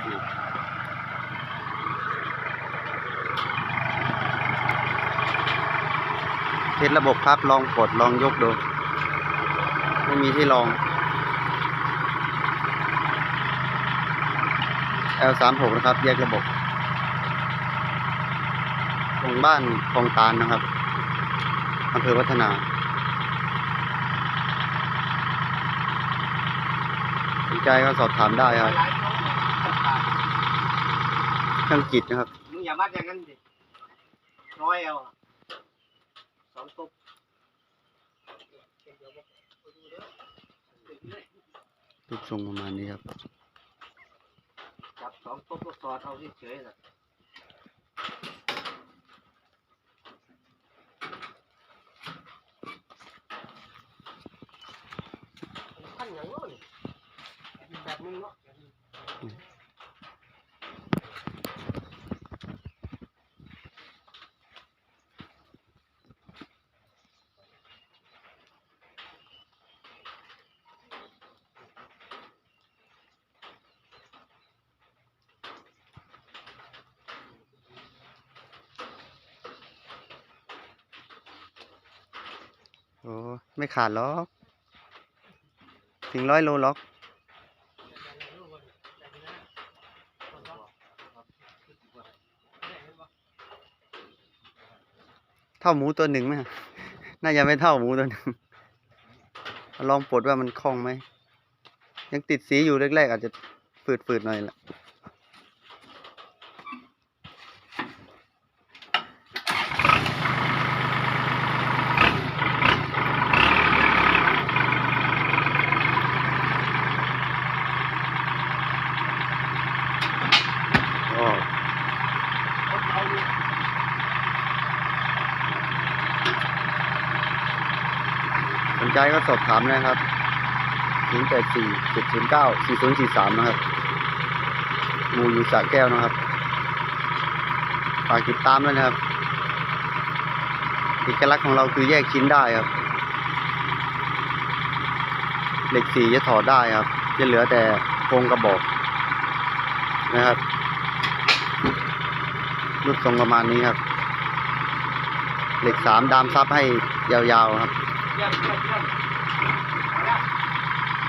เทสระบบครับลองปลดลองยกดู ไม่มีที่ลอง L36 นะครับ แยกระบบตรงบ้านคลองตาลนะครับอำเภอวัฒนาสนใจก็สอบถามได้ครับ เครื่องจิตนะครับ มึงอย่ามัดอย่างนั้นดิร้อยเอาอะสองตุ๊บรูปทรงประมาณนี้ครับ จับสองตุ๊บก็สอดเอาเฉยๆน่ะขั้นอย่างโน้นแบบมึงเนาะ โอ้ไม่ขาดหรอก ถึงร้อยโลล็อก เท่าหมูตัวหนึ่งไหมน่าจะไม่เท่าหมูตัวหนึ่งลองปลดว่ามันคล่องไหม ยังติดสีอยู่แรกๆอาจจะฝืดๆหน่อยละ ใจก็สอบถามนะครับ0 8 4 7 0 9 4 0 4 3 นะครับหมูอยู่สระแก้วนะครับ ฝากติดตามด้วยนะครับเอกลักษณ์ของเราคือแยกชิ้นได้ครับ เหล็กสีจะถอดได้ครับ จะเหลือแต่โครงกระบอกนะครับ รูปทรงประมาณนี้ครับ เหล็กสามดามซับให้ยาวๆครับ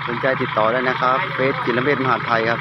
สนใจติดต่อได้นะครับเฟซจิรเวชมหาไทยครับ